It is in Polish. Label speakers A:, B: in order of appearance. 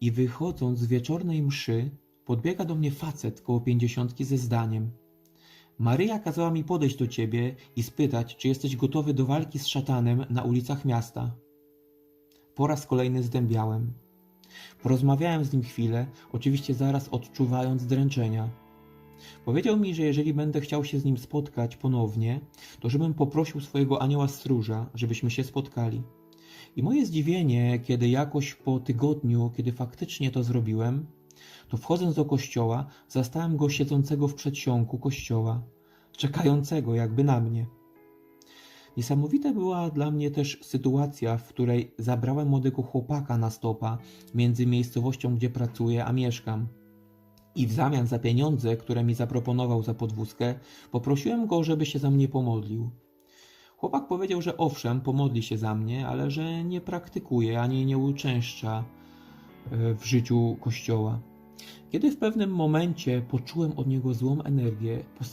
A: i wychodząc z wieczornej mszy, podbiega do mnie facet koło pięćdziesiątki ze zdaniem. Maryja kazała mi podejść do ciebie i spytać, czy jesteś gotowy do walki z szatanem na ulicach miasta. Po raz kolejny zdębiałem. Porozmawiałem z nim chwilę, oczywiście zaraz odczuwając dręczenia. Powiedział mi, że jeżeli będę chciał się z nim spotkać ponownie, to żebym poprosił swojego anioła stróża, żebyśmy się spotkali. I moje zdziwienie, kiedy jakoś po tygodniu, kiedy faktycznie to zrobiłem, to wchodząc do kościoła, zastałem go siedzącego w przedsionku kościoła, czekającego jakby na mnie. Niesamowita była dla mnie też sytuacja, w której zabrałem młodego chłopaka na stopa między miejscowością, gdzie pracuję, a mieszkam. I w zamian za pieniądze, które mi zaproponował za podwózkę, poprosiłem go, żeby się za mnie pomodlił. Chłopak powiedział, że owszem, pomodli się za mnie, ale że nie praktykuje ani nie uczęszcza e, w życiu kościoła. Kiedy w pewnym momencie poczułem od niego złą energię, postanowiłem